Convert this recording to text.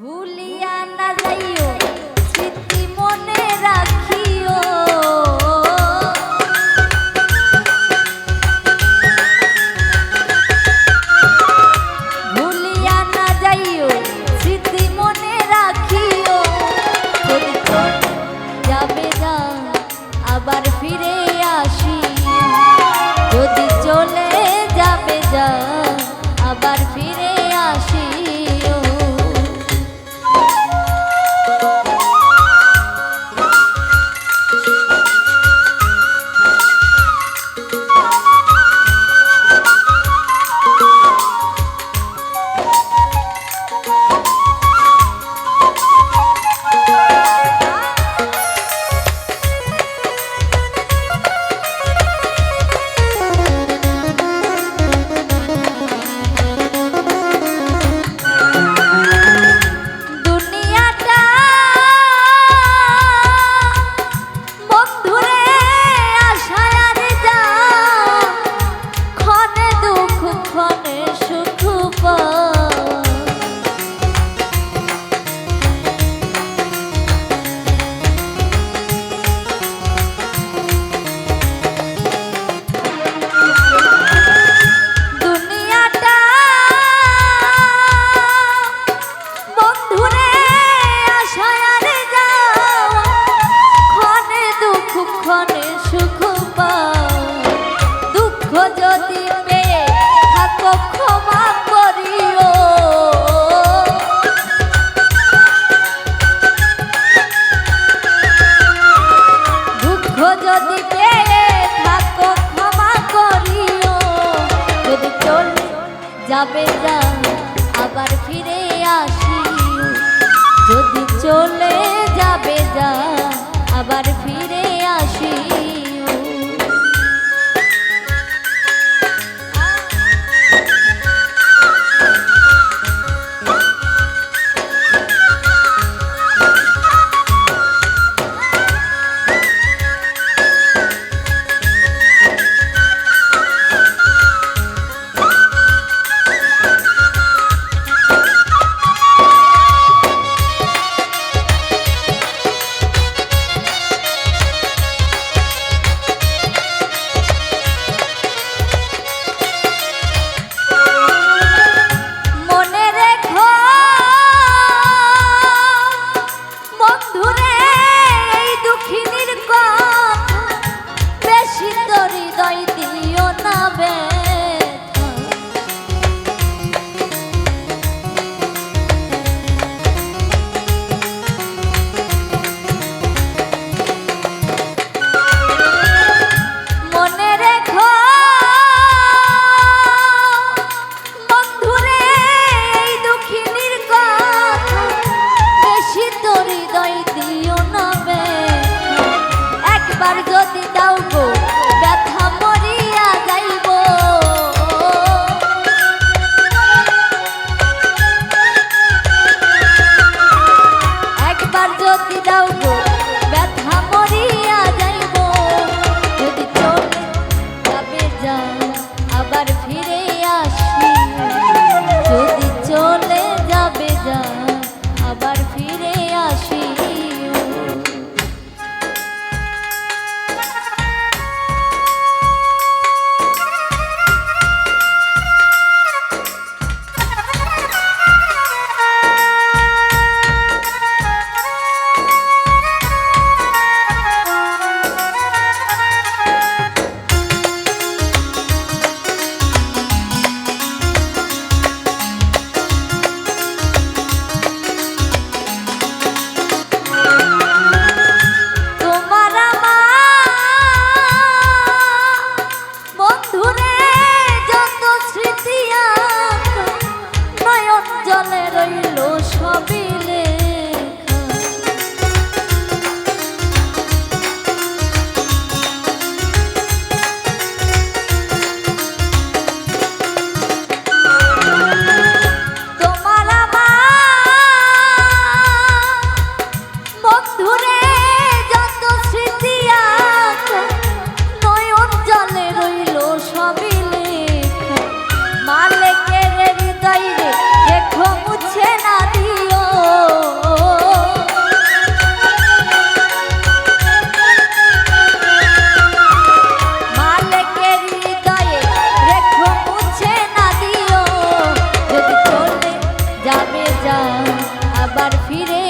ভুলিয়া না জীবনে যাবে যা আবার ফিরে আসি। যদি চলে যাবে যা আবার ফিরে